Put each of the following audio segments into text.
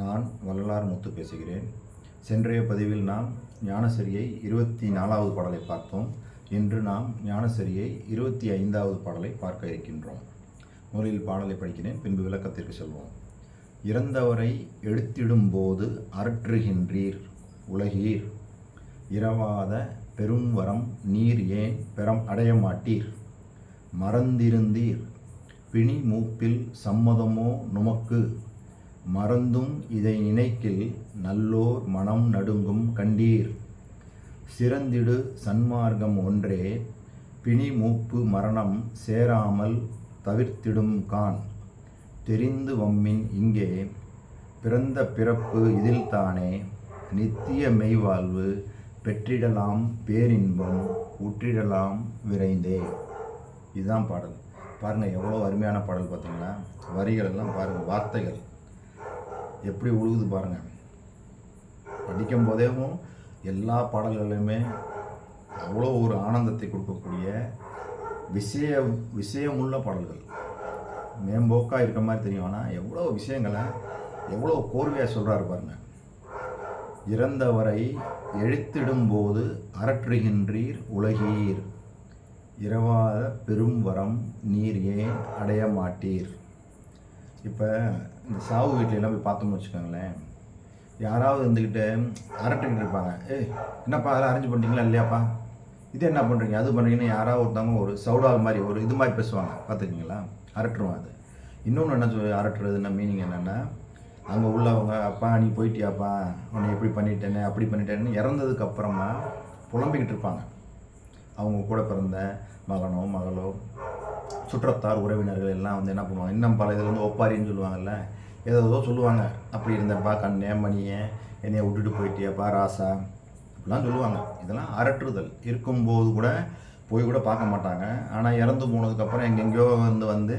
நான் வள்ளலார் முத்து பேசுகிறேன். சென்றைய பதிவில் நாம் ஞானசரியை இருபத்தி நாலாவது பாடலை பார்த்தோம். இன்று நாம் ஞானசரியை இருபத்தி ஐந்தாவது பாடலை பார்க்க இருக்கின்றோம். முதலில் பாடலை படிக்கிறேன் பின்பு விளக்கத்திற்கு செல்வோம். இறந்தவரை எழுத்திடும்போது அரற்றுகின்றீர் உலகீர். இரவாத பெரும்வரம் நீர் ஏன் பெறம் அடைய மாட்டீர்? மறந்திருந்தீர் பிணி மூப்பில் சம்மதமோ நுமக்கு மறந்தும் இதை நினைக்கில் நல்லோர் மனம் நடுங்கும் கண்டீர். சிறந்திடு சன்மார்க்கம் ஒன்றே பிணி மூப்பு மரணம் சேராமல் தவிர்த்திடும் கான். தெரிந்து வம்மின் இங்கே பிறந்த பிறப்பு இதில்தானே நித்திய மெய்வாழ்வு பெற்றிடலாம் பேரின்பம் உற்றிடலாம் விரைந்தே. இதுதான் பாடல். பாருங்கள் எவ்வளோ அருமையான பாடல் பார்த்தீங்கன்னா வரிகள் எல்லாம் பாருங்கள் வார்த்தைகள். எப்படி உழுகுது பாருங்கள் படிக்கும் போதேவும் எல்லா பாடல்களுமே அவ்வளோ ஒரு ஆனந்தத்தை கொடுக்கக்கூடிய விஷய விஷயமுள்ள பாடல்கள். மேம்போக்காக இருக்க மாதிரி தெரியும். ஆனால் எவ்வளோ விஷயங்களை எவ்வளோ கோர்வையாக சொல்கிறாரு பாருங்க. இறந்தவரை எழுத்திடும்போது அரற்றுகின்றீர் உலகீர். இரவாத பெரும் வரம் நீர் ஏன் அடைய மாட்டீர் இப்போ இந்த சாவு வீட்டிலலாம் போய் பார்த்தோம்னு வச்சுக்கோங்களேன். யாராவது இருந்துக்கிட்டு அரட்டிக்கிட்டு இருப்பாங்க. ஏய் என்னப்பா அதெல்லாம் அரேஞ்ச் பண்ணுறீங்களா இல்லையாப்பா? இது என்ன பண்ணுறீங்க அது பண்ணுறீங்கன்னு யாராவது ஒருத்தவங்க ஒரு சவுடால் மாதிரி ஒரு இது மாதிரி பேசுவாங்க. பார்த்துருக்கீங்களா? அரட்டுருவோம் அது. இன்னொன்று என்ன சொல் அரட்டுறதுன்னா மீனிங் என்னென்னா அங்கே உள்ளவங்க அப்பா நீ போயிட்டியாப்பா? உன்னை எப்படி பண்ணிட்டேன்னு அப்படி பண்ணிட்டேன்னு இறந்ததுக்கு அப்புறமா புலம்பிக்கிட்டு இருப்பாங்க. அவங்க கூட பிறந்த மகனோ மகளோ சுற்றத்தார் உறவினர்கள் எல்லாம் வந்து என்ன பண்ணுவாங்க? இன்னும் பல இதில் வந்து ஒப்பாரின்னு சொல்லுவாங்கல்ல ஏதோ ஏதோ சொல்லுவாங்க. அப்படி இருந்தப்பா கண்ணே மணியே? என்னைய விட்டுட்டு போயிட்டியாப்பா ராசா. இப்படிலாம் சொல்லுவாங்க. இதெல்லாம் அரட்டுறுதல் இருக்கும்போது கூட போய் கூட பார்க்க மாட்டாங்க. ஆனால் இறந்து போனதுக்கப்புறம் எங்கெங்கேயோ வந்து வந்து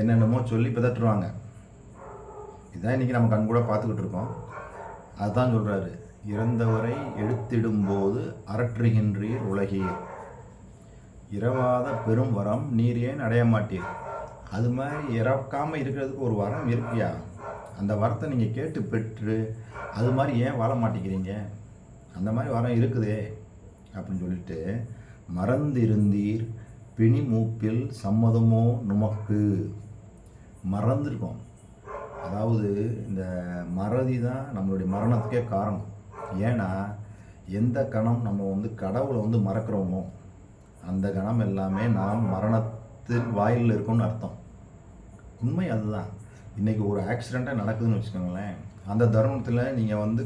என்னென்னமோ சொல்லி பிதற்றுவாங்க. இதுதான் இன்றைக்கி நம்ம கண் கூட பார்த்துக்கிட்டு இருக்கோம். அதுதான் சொல்கிறாரு இறந்தவரை எடுத்திடும்போது அரற்றுகின்றீர் உலகீர் இரவாத பெரும் வரம் நீர் ஏன் அடைய மாட்டீர் அது மாதிரி இறக்காமல் இருக்கிறதுக்கு ஒரு வரம் இருக்கியா? அந்த வரத்தை நீங்கள் கேட்டு பெற்று அது மாதிரி ஏன் வாழ மாட்டேங்கிறீங்க? அந்த மாதிரி வரம் இருக்குதே அப்படின்னு சொல்லிட்டு மறந்திருந்தீர் பிணி மூப்பில் சம்மதமோ நுமக்கு? மறந்துருக்கோம். அதாவது இந்த மறதி தான் நம்மளுடைய மரணத்துக்கே காரணம். ஏன்னா எந்த கணம் நம்ம வந்து கடவுளை வந்து மறக்கிறோமோ அந்த கணம் எல்லாமே நாம் மரணத்தில் வாயிலில் இருக்கோம்னு அர்த்தம். உண்மை அதுதான். இன்றைக்கி ஒரு ஆக்சிடெண்ட்டாக நடக்குதுன்னு வச்சுக்கோங்களேன். அந்த தருணத்தில் நீங்கள் வந்து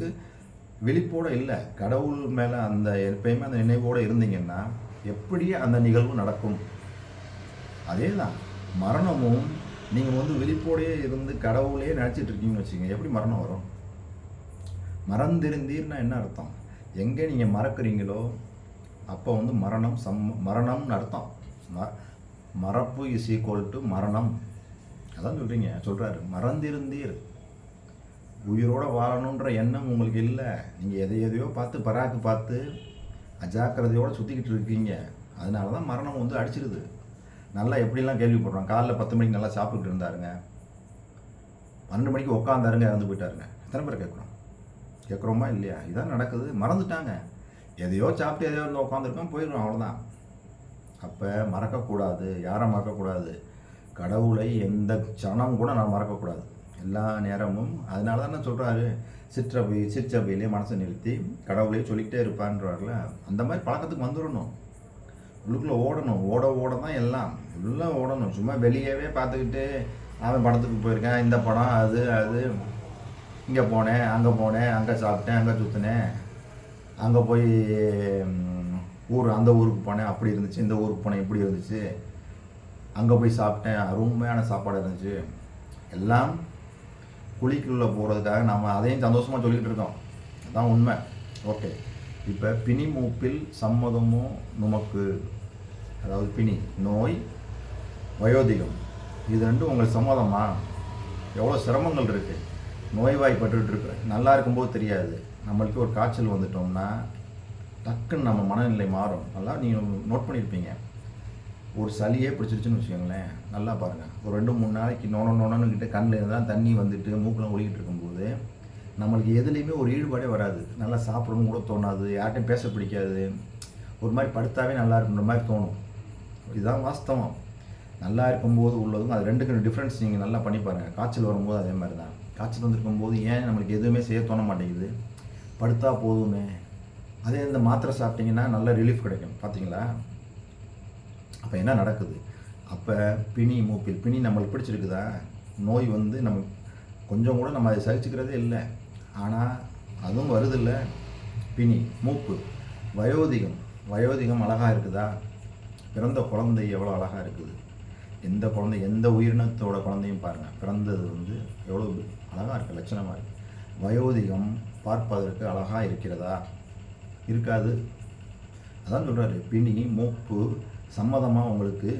விழிப்போடு இல்லை கடவுள் மேலே அந்த எப்பயுமே அந்த நினைவோடு இருந்தீங்கன்னா எப்படி அந்த நிகழ்வு நடக்கும்? அதே தான் மரணமும் நீங்கள் வந்து விழிப்போடையே இருந்து கடவுளே நினச்சிட்டு இருக்கீங்கன்னு வச்சுக்கோங்க. எப்படி மரணம் வரும்? மறந்திருந்தீர்னா என்ன அர்த்தம்? எங்கே நீங்கள் மறக்கிறீங்களோ அப்போ வந்து மரணம் சம் மரணம்னு அர்த்தம். ம மறப்பு இஸ் ஈக்குவல் டு மரணம். அதான் சொல்கிறீங்க சொல்கிறாரு மறந்திருந்தீர் உயிரோட வாழணுன்ற எண்ணம் உங்களுக்கு இல்லை. நீங்கள் எதை எதையோ பார்த்து பராக்கு பார்த்து அஜாக்கிரதையோடு சுற்றிக்கிட்டு இருக்கீங்க. அதனால தான் மரணம் வந்து அடிச்சிருது. நல்லா எப்படிலாம் கேள்விப்படுறோம். காலைல பத்து மணிக்கு நல்லா சாப்பிட்டுட்டு இருந்தாருங்க. பன்னெண்டு மணிக்கு உட்காந்தாருங்க இறந்து போயிட்டாருங்க. எத்தனை பேர் கேட்குறோம்? கேட்குறோமா இல்லையா? இதான் நடக்குது. மறந்துட்டாங்க. எதையோ சாப்பிட்டு எதையோ இருந்து உட்காந்துருக்கோம் போயிடுவோம் அவ்வளோதான் அப்போ மறக்கக்கூடாது யாரை மறக்கக்கூடாது? கடவுளை எந்த சனம் கூட நான் மறக்கக்கூடாது. எல்லா நேரமும் அதனால தானே சொல்கிறாரு சிற்றபை சிற்றபையிலே மனசை நிறுத்தி கடவுளே சொல்லிக்கிட்டே இருப்பான்றவார்ல அந்த மாதிரி பழக்கத்துக்கு வந்துடணும். உள்ளுக்குள்ளே ஓடணும். ஓட ஓட தான் எல்லாம். எல்லாம் ஓடணும். சும்மா வெளியவே பார்த்துக்கிட்டு அவன் படத்துக்கு போயிருக்கேன். இந்த படம் அது அது. இங்கே போனேன் அங்கே போனேன் அங்கே சாப்பிட்டேன் அங்கே சுற்றினேன் அங்கே போய் ஊர் அந்த ஊருக்கு போனேன். அப்படி இருந்துச்சு. இந்த ஊருக்கு போனேன். இப்படி இருந்துச்சு. அங்கே போய் சாப்பிட்டேன். அருமையான சாப்பாடு இருந்துச்சு. எல்லாம் குழிக்குள்ளே போகிறதுக்காக நம்ம அதையும் சந்தோஷமாக சொல்லிகிட்டு இருக்கோம். அதான் உண்மை. ஓகே இப்போ பிணி மூப்பில் சம்மதமும் நுமக்கு? அதாவது பிணி நோய் வயோதிகம். இது ரெண்டும் உங்களுக்கு சம்மதமா? எவ்வளோ சிரமங்கள் இருக்குது நோய்வாய்ப்பட்டுட்டு இருக்கு. நல்லா இருக்கும்போது தெரியாது. நம்மளுக்கு ஒரு காய்ச்சல் வந்துட்டோம்னா டக்குன்னு நம்ம மனநிலை மாறும். நல்லா நீங்கள் நோட் பண்ணியிருப்பீங்க ஒரு சளியே பிடிச்சிருச்சுன்னு வச்சுக்கோங்களேன். நல்லா பாருங்கள் ஒரு ரெண்டு மூணு நாளைக்கு நோன நோனன்னு கிட்ட கண்ணில் இருந்தால் தண்ணி வந்துட்டு மூக்கெலாம் ஒழிக்கிட்டு இருக்கும்போது நம்மளுக்கு எதுலேயுமே ஒரு ஈடுபாடே வராது. நல்லா சாப்பிடணும் கூட தோணாது. யார்கிட்டையும் பேச பிடிக்காது. ஒரு மாதிரி படுத்தாவே நல்லா இருக்குன்ற மாதிரி தோணும். இதுதான் வாஸ்தவம். நல்லா இருக்கும்போது உள்ளதும் அது ரெண்டுக்கும் டிஃப்ரென்ஸ் நீங்கள் நல்லா பண்ணி பாருங்கள் காய்ச்சல் வரும்போது அதே மாதிரி தான். காய்ச்சல் வந்திருக்கும் போது ஏன் நம்மளுக்கு எதுவுமே செய்ய தோண மாட்டேங்குது? படுத்தா போதுமே. அதே இந்த மாத்திரை சாப்பிட்டிங்கன்னா நல்ல ரிலீஃப் கிடைக்கும். பார்த்தீங்களா அப்போ என்ன நடக்குது? அப்போ பிணி மூப்பில் பிணி நம்மளுக்கு பிடிச்சிருக்குதா? நோய் வந்து நம்ம கொஞ்சம் கூட நம்ம அதை சகிச்சுக்கிறதே இல்லை. ஆனால் அதுவும் வருதில்ல. பிணி மூப்பு வயோதிகம். வயோதிகம் அழகாக இருக்குதா? பிறந்த குழந்தை எவ்வளோ அழகாக இருக்குது? எந்த குழந்தை எந்த உயிரினத்தோட குழந்தையும் பாருங்கள் பிறந்தது வந்து எவ்வளோ அழகாக இருக்குது லட்சணமாக இருக்குது வயோதிகம் பார்ப்பதற்கு அழகாக இருக்கிறதா? இருக்காது. அதான் சொல்கிறாரு பிணி மூப்பு சம்மதமாக உங்களுக்கு?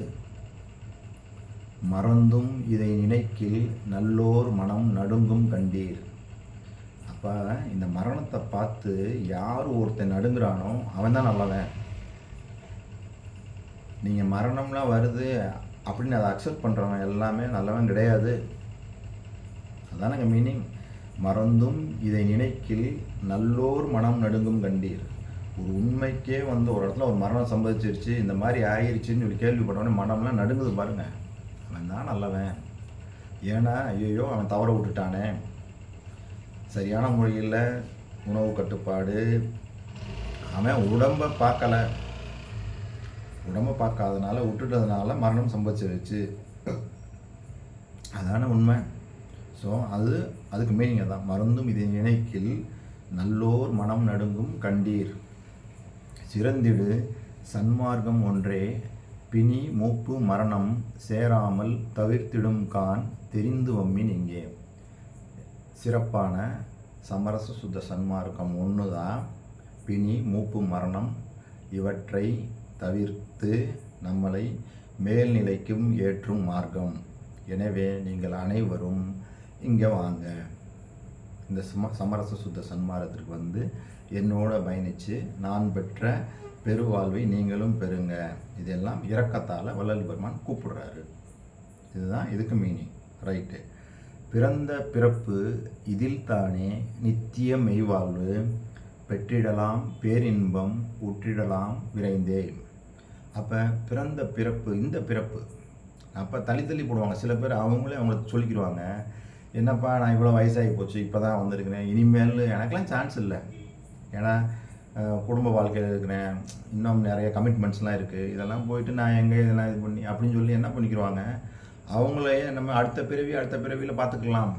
மறந்தும் இதை நினைக்கில் நல்லோர் மனம் நடுங்கும் கண்டீர். அப்போ இந்த மரணத்தை பார்த்து யார் ஒருத்தன் நடுங்குறானோ அவன் தான் நல்லவன். நீங்கள் மரணம்லாம் வருது அப்படின்னு அதை அக்செப்ட் பண்ணுறவன் எல்லாமே நல்லவன் கிடையாது. அதானங்க மீனிங் மறந்தும் இதை நினைக்கில் நல்லோர் மனம் நடுங்கும் கண்டீர். ஒரு உண்மைக்கே வந்து ஒரு இடத்துல ஒரு மரணம் சம்பாதிச்சிருச்சு இந்த மாதிரி ஆயிருச்சுன்னு சொல்லி கேள்விப்பட்டவொடனே மனம்லாம் நடுங்குது பாருங்க. அவன் தான் நல்லவன். ஏன்னா ஐயோ அவன் தவற விட்டுட்டானே. சரியான முறையில் உணவு கட்டுப்பாடு. அவன் உடம்பை பார்க்கல. உடம்பை பார்க்காதனால விட்டுட்டதுனால மரணம் சம்பவிச்சிருச்சு. அதான உண்மை. ஸோ அது அதுக்கு மீனிங் தான் மருந்தும் இதை நினைக்கில் நல்லோர் மனம் நடுங்கும் கண்டீர். சிறந்திடு சன்மார்க்கம் ஒன்றே. பிணி மூப்பு மரணம் சேராமல் தவிர்த்திடும் கான் தெரிந்து வம்மின் இங்கே. சிறப்பான சமரச சுத்த சன்மார்க்கம் ஒன்று தான் பிணி மூப்பு மரணம் இவற்றை தவிர்த்து நம்மளை மேல்நிலைக்கும் ஏற்றும் மார்க்கம். எனவே நீங்கள் அனைவரும் இங்கே வாங்க. இந்த சம சமரச சுத்த சன்மார்க்கத்திற்கு வந்து என்னோட பயணித்து நான் பெற்ற பெருவாழ்வை நீங்களும் பெறுங்க. இதெல்லாம் இரக்கத்தால் வள்ளல் பெருமான் கூப்பிடுறாரு. இதுதான் இதுக்கு மீனிங் ரைட்டு பிறந்த பிறப்பு இதில் தானே நித்திய மெய்வாழ்வு பெற்றிடலாம் பேரின்பம் உற்றிடலாம் விரைந்தே அப்போ பிறந்த பிறப்பு இந்த பிறப்பு. அப்போ தள்ளி தள்ளி போடுவாங்க. சில பேர் அவங்களே அவங்களுக்கு சொல்லிக்கிடுவாங்க என்னப்பா நான் இவ்வளோ வயசாகி போச்சு இப்போ தான் வந்திருக்கிறேன். இனிமேல் எனக்கெல்லாம் சான்ஸ் இல்லை. ஏன்னா குடும்ப வாழ்க்கையில் இருக்கிறேன் இன்னும் நிறைய கமிட்மெண்ட்ஸ்லாம் இருக்குது இதெல்லாம் போயிட்டு நான் எங்கே இதெல்லாம் இது பண்ணி அப்படின்னு சொல்லி என்ன பண்ணிக்கிடுவாங்க அவங்களையே நம்ம அடுத்த பிறவி அடுத்த பிறவியில் பார்த்துக்கலாம்.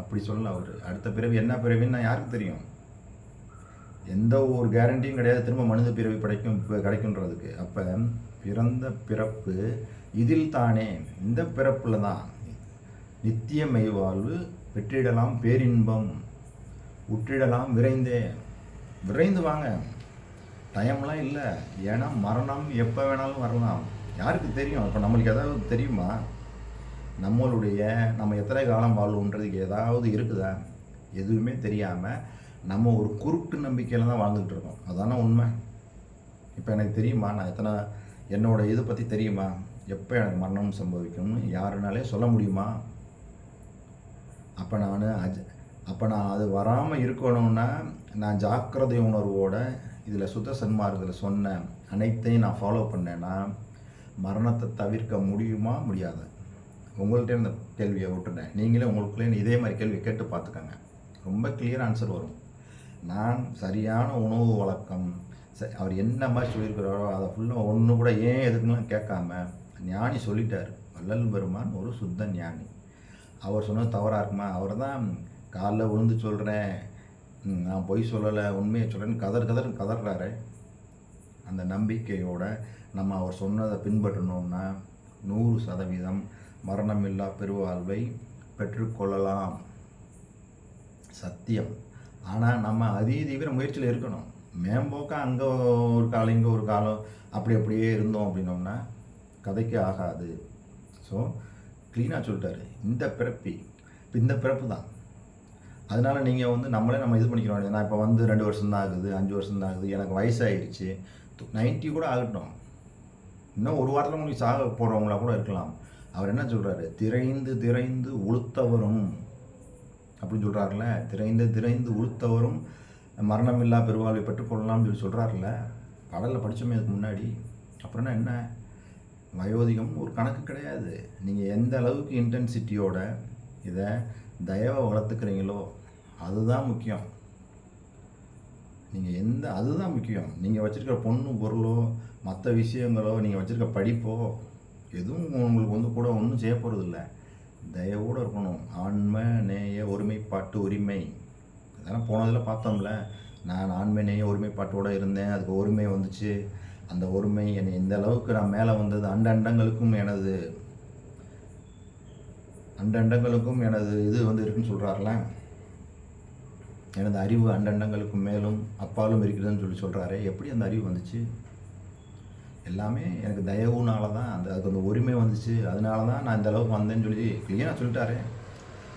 அப்படி சொல்லல அவர். அடுத்த பிறவி என்ன பிறவின்னு நான் யாருக்கு தெரியும்? எந்த ஒரு கேரண்டியும் கிடையாது. திரும்ப மனித பிறவி படைக்கும் கிடைக்குன்றதுக்கு. அப்போ பிறந்த பிறப்பு இதில் தானே. இந்த பிறப்பில் தான் நித்திய மெய்வாழ்வு பெற்றிடலாம் பேரின்பம். உற்றிடலாம் விரைந்தே. விரைந்து வாங்க. டைம்லாம் இல்லை. ஏன்னா மரணம் எப்போ வேணாலும் வரலாம். யாருக்கு தெரியும்? இப்போ நம்மளுக்கு ஏதாவது தெரியுமா? நம்மளுடைய நம்ம எத்தனை காலம் வாழ்வோன்றதுக்கு ஏதாவது இருக்குதா? எதுவுமே தெரியாமல் நம்ம ஒரு குருட்டு நம்பிக்கையில் தான் வாழ்ந்துட்டு இருக்கோம். அதான உண்மை. இப்போ எனக்கு தெரியுமா? நான் எத்தனை என்னோட இதை பற்றி தெரியுமா? எப்போ எனக்கு மரணம் சம்பவிக்கும்னு யாருனாலே சொல்ல முடியுமா? அப்போ நான் அஜ அப்போ நான் அது வராமல் இருக்கணும்னா நான் ஜாக்கிரதை உணர்வோட இதில் சுத்த சன்மார்க்கத்தில் சொன்ன அனைத்தையும் நான் ஃபாலோ பண்ணேன்னா மரணத்தை தவிர்க்க முடியுமா முடியாது? உங்கள்கிட்ட இந்த கேள்வியை விட்டுட்டேன். நீங்களே உங்களுக்குள்ளே இதே மாதிரி கேள்வி கேட்டு பார்த்துக்கோங்க. ரொம்ப கிளியர் ஆன்சர் வரும். நான் சரியான உணவு வழக்கம் ச- அவர் என்ன மாதிரி சொல்லியிருக்கிறாரோ அதை ஃபுல்லாக ஒன்று கூட ஏன் எதுக்குலாம் கேட்காம ஞானி சொல்லிட்டார். வள்ளல் பெருமான் ஒரு சுத்த ஞானி. அவர் சொன்னது தவறாக இருக்குமா? அவர் தான் காலைல விழுந்து சொல்கிறேன் நான் பொய் சொல்லலை உண்மையை சொல்கிறேன்னு கதர் கதர் கதறாரு அந்த நம்பிக்கையோடு நம்ம அவர் சொன்னதை பின்பற்றணும்னா நூறு சதவீதம் மரணமில்லா பெருவாழ்வை பெற்றுக்கொள்ளலாம். சத்தியம். ஆனால் நம்ம அதி தீவிர முயற்சியில் இருக்கணும். மேம்போக்காக அங்கே ஒரு காலம் இங்கே ஒரு காலம் அப்படி அப்படியே இருந்தோம் அப்படின்னோம்னா கதைக்கு ஆகாது. ஸோ க்ளீனாக சொல்லிட்டாரு. இந்த பிறப்பி இப்போ இந்த பிறப்பு தான் அதனால நீங்கள் வந்து நம்மளே நம்ம இது பண்ணிக்கிறோம். நான் இப்போ வந்து ரெண்டு வருஷம் தான் ஆகுது அஞ்சு வருஷம் தான் ஆகுது. எனக்கு வயசாகிடுச்சு நைன்ட்டி கூட ஆகட்டும். இன்னும் ஒரு வாரத்தில் உங்களுக்கு சாக போகிறவங்களா கூட இருக்கலாம். அவர் என்ன சொல்கிறாரு திரைந்து திரைந்து உளுத்தவரும் அப்படின்னு சொல்கிறாருல திரைந்து திரைந்து உளுத்தவரும் மரணமில்லா பெருவாழ்வை பெற்றுக்கொள்ளலாம்னு சொல்லி சொல்கிறாருல கடலில் படித்தோமே அதுக்கு முன்னாடி. அப்புறம்னா என்ன? வயோதிகம் ஒரு கணக்கு கிடையாது. நீங்கள் எந்த அளவுக்கு இன்டென்சிட்டியோட இதை தயவை வளர்த்துக்கிறீங்களோ அதுதான் முக்கியம். நீங்கள் எந்த அதுதான் முக்கியம். நீங்கள் வச்சுருக்கிற பொண்ணு பொருளோ மற்ற விஷயங்களோ நீங்கள் வச்சுருக்க படிப்போ எதுவும் உங்களுக்கு வந்து கூட ஒன்றும் செய்ய போகிறதில்ல தயவோடு இருக்கணும். ஆண்மை நேய ஒருமைப்பாட்டு உரிமை. இதெல்லாம் போனதில் பார்த்தோம்ல. நான் ஆண்மை நேய ஒருமைப்பாட்டோடு இருந்தேன். அதுக்கு ஒருமை வந்துச்சு. அந்த ஒருமை என்னை எந்த அளவுக்கு நான் மேலே வந்தது அண்ட அண்டங்களுக்கும் எனது அண்டண்டங்களுக்கும் எனது இது வந்து இருக்குன்னு சொல்கிறாருல எனது அறிவு அண்டண்டங்களுக்கும் மேலும் அப்பாலும் இருக்கிறதுன்னு சொல்லி சொல்கிறாரு எப்படி அந்த அறிவு வந்துச்சு? எல்லாமே எனக்கு தயவுனால தான் அந்த அதுக்கு அந்த உரிமை வந்துச்சு. அதனால தான் நான் இந்த அளவுக்கு வந்தேன்னு சொல்லி கிளியராக சொல்லிட்டாரு.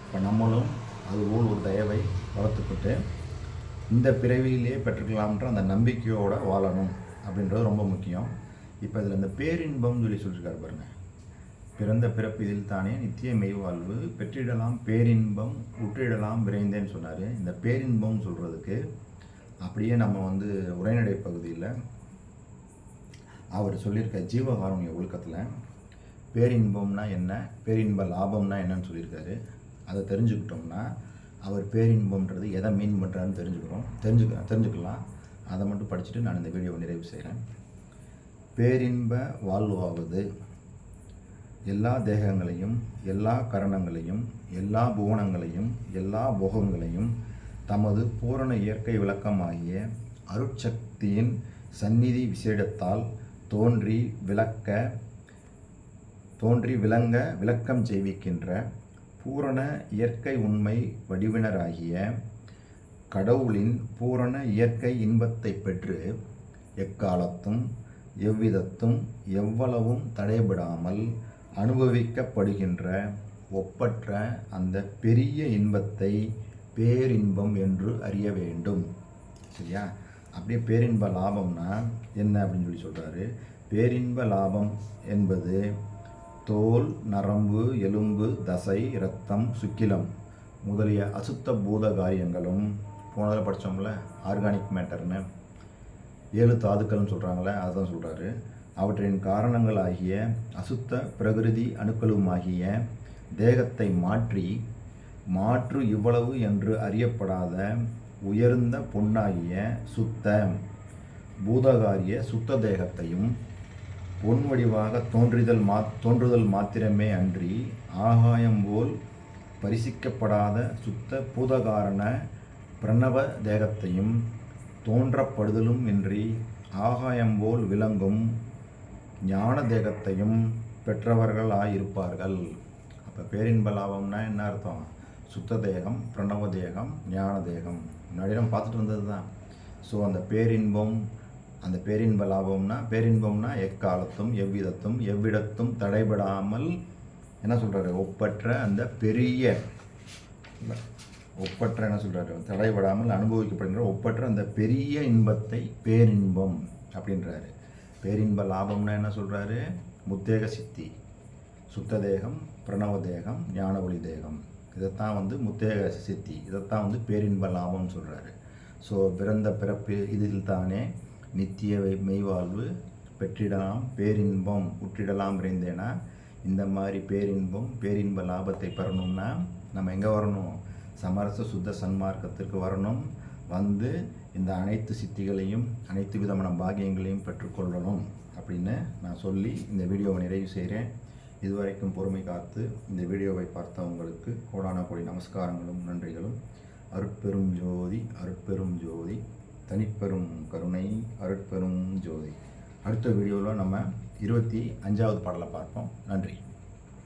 இப்போ நம்மளும் அதுபோல் ஒரு தயவை வளர்த்துக்கிட்டு இந்த பிறவியிலே பெற்றுக்கலாம்ன்ற அந்த நம்பிக்கையோடு வாழணும் அப்படின்றது ரொம்ப முக்கியம். இப்போ இதில் இந்த பேரின்பம்னு சொல்லி சொல்லியிருக்காரு பாருங்கள் பிறந்த பிறப்பு இதில் தானே நித்திய மெய்வாழ்வு பெற்றிடலாம் பேரின்பம் உற்றிடலாம் விரைந்தேன்னு சொன்னார். இந்த பேரின்பம் சொல்கிறதுக்கு அப்படியே நம்ம வந்து உரைநடை பகுதியில் அவர் சொல்லியிருக்க ஜீவகாருண்ய ஒழுக்கத்தில். பேரின்பம்னா என்ன? பேரின்ப லாபம்னா என்னன்னு சொல்லியிருக்காரு. அதை தெரிஞ்சுக்கிட்டோம்னா அவர் பேரின்பம்ன்றது எதை மீன் பண்ணுறாருன்னு தெரிஞ்சுக்கிறோம். தெரிஞ்சுக்க தெரிஞ்சுக்கலாம். அதை மட்டும் படிச்சுட்டு நான் இந்த வீடியோவை நிறைவு செய்கிறேன் பேரின்ப வாழ்வாவது எல்லா தேகங்களையும் எல்லா கரணங்களையும் எல்லா புவனங்களையும் எல்லா போகங்களையும் தமது பூரண இயற்கை விளக்கமாகிய அருட்சக்தியின் சந்நிதி விசேடத்தால் தோன்றி விளக்க தோன்றி விளங்க விளக்கம் செய்விக்கின்ற பூரண இயற்கை உண்மை வடிவினராகிய கடவுளின் பூரண இயற்கை இன்பத்தை பெற்று எக்காலத்தும் எவ்விதத்தும் எவ்வளவும் தடைபடாமல் அனுபவிக்கப்படுகின்ற ஒப்பற்ற அந்த பெரிய இன்பத்தை பேரின்பம் என்று அறிய வேண்டும். சரியா? அப்படியே பேரின்ப லாபம்னா என்ன அப்படின்னு சொல்லி சொல்கிறாரு பேரின்ப லாபம் என்பது தோல் நரம்பு எலும்பு தசை இரத்தம் சுக்கிலம் முதலிய அசுத்த பூத காரியங்களும் போனதில் படித்தோம்ல ஆர்கானிக் மேட்டர்னு ஏழு தாதுக்கள்னு சொல்கிறாங்களே அதுதான் சொல்கிறாரு அவற்றின் காரணங்களாகிய அசுத்த பிரகிருதி அணுக்களுமாகிய தேகத்தை மாற்றி மாற்று இவ்வளவு என்று அறியப்படாத உயர்ந்த பொன்னாகிய சுத்த பூதகாரிய சுத்த தேகத்தையும் பொன் வடிவாக தோன்றிதல் மா தோன்றுதல் மாத்திரமே அன்றி ஆகாயம் போல் பரிசிக்கப்படாத சுத்த பூதகாரண பிரணவ தேகத்தையும் தோன்றப்படுதலும் இன்றி ஆகாயம் போல் விளங்கும் ஞான தேகத்தையும் பெற்றவர்களாயிருப்பார்கள். அப்போ பேரின்ப லாபம்னா என்ன அர்த்தம்? சுத்த தேகம் பிரணவ தேகம் ஞான தேகம் முன்னாடி நம்ம பார்த்துட்டு வந்தது தான் ஸோ அந்த பேரின்பம் அந்த பேரின்ப லாபம்னா பேரின்பம்னா எக்காலத்தும் எவ்விதத்தும் எவ்விடத்தும் தடைபடாமல் என்ன சொல்கிறாரு ஒப்பற்ற அந்த பெரிய ஒப்பற்ற என்ன சொல்கிறாரு தடைபடாமல் அனுபவிக்கப்படுகின்ற ஒப்பற்ற அந்த பெரிய இன்பத்தை பேரின்பம் அப்படின்றாரு. பேரின்ப லாபம்னா என்ன சொல்கிறாரு முத்தேக சித்தி சுத்த தேகம் பிரணவ தேகம் ஞான ஒளி தேகம். இதைத்தான் வந்து முத்தேக சித்தி இதைத்தான் வந்து பேரின்ப லாபம்னு சொல்கிறாரு ஸோ பிறந்த பிறப்பு இதில் தானே நித்திய மெய்வாழ்வு பெற்றிடலாம் பேரின்பம் உற்றிடலாம் இருந்தேன்னா இந்த மாதிரி பேரின்பம் பேரின்ப லாபத்தை பெறணும்னா நம்ம எங்கே வரணும்? சமரச சுத்த சன்மார்க்கத்திற்கு வரணும். வந்து இந்த அனைத்து சித்திகளையும் அனைத்து விதமான பாகியங்களையும் பெற்றுக்கொள்ளணும் அப்படின்னு நான் சொல்லி இந்த வீடியோவை நிறைவு செய்கிறேன். இதுவரைக்கும் பொறுமை காத்து இந்த வீடியோவை பார்த்தவங்களுக்கு கோடான கோடி நமஸ்காரங்களும் நன்றிகளும். அருட்பெரும் ஜோதி அருட்பெரும் ஜோதி தனிப்பெரும் கருணை அருட்பெரும் ஜோதி. அடுத்த வீடியோவில் நம்ம இருபத்தி அஞ்சாவது பாடலை பார்ப்போம். நன்றி.